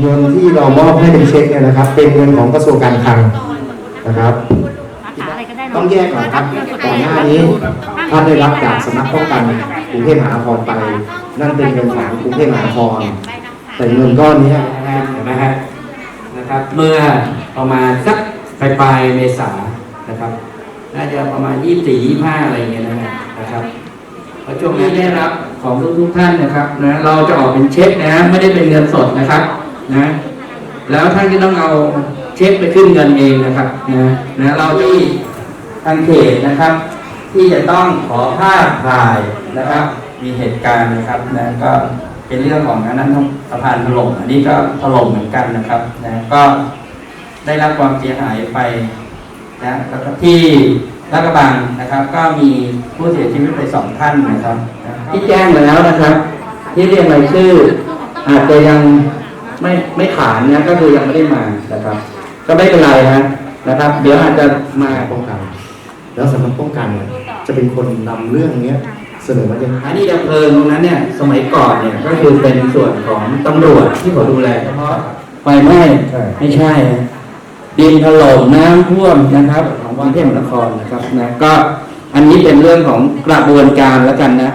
เงินที่เรามอบให้เป็นเช็คเนี่ยนะครับ เป็นเงินของกระทรวงการคลังนะครับ ต้องแยกก่อนครับก่อนหน้านี้ท่านได้รับจากสำนักป้องกันกรุงเทพมหานครไป นั่นเป็นเงินของกรุงเทพมหานครแต่เงินก้อนเนี้ยนะฮะเห็นไหมฮะนะครับ เมื่อประมาณสักปลายปลายๆเมษานะครับ น่าจะประมาณยี่สี่ยี่ห้าอะไรอย่างเงี้ยนะฮะนะครับพอช่วงนี้ได้รับของทุกทุกๆท่านนะครับนะเราจะออกเป็นเช็คนะ ไม่ได้เป็นเงินสดนะครับ นะ แล้วท่านก็ต้องเอาเช็คไปขึ้นเงินเองนะครับนะนะเราที่ทางเขตนะครับ ที่จะต้องขอภาพถ่ายนะครับ มีเหตุการณ์นะครับนะก็เป็นเรื่องของอันนั้นสะพานถล่มอันนี้ก็ถล่มเหมือนกันนะครับนะก็ได้รับความเสียหายไปนะแล้วก็ที่ลาดกบังนะครับ ก็มีผู้เสียชีวิตไปสองท่านนะครับ ที่แจ้งแล้วนะครับ ที่เรียกรายชื่ออาจจะยัง ไม่ไม่ขานนะก็คือยังไม่ได้มานะครับ ก็ไม่เป็นไรนะนะครับ เดี๋ยวอาจจะมาป้องกัน แล้วสำนักป้องกันเนี่ยจะเป็นคนนำเรื่องเนี้ยเสนอมายังสถานีดับเพลิงตรงนั้นเนี่ย สมัยก่อนเนี่ยก็คือเป็นส่วนของตำรวจที่เขาดูแลเฉพาะไฟไหม้ไม่ใช่นะดินถล่มน้ำท่วมนะครับของกรุงเทพมหานครนะครับนะก็อันนี้เป็นเรื่องของกระบวนการแล้วกันนะ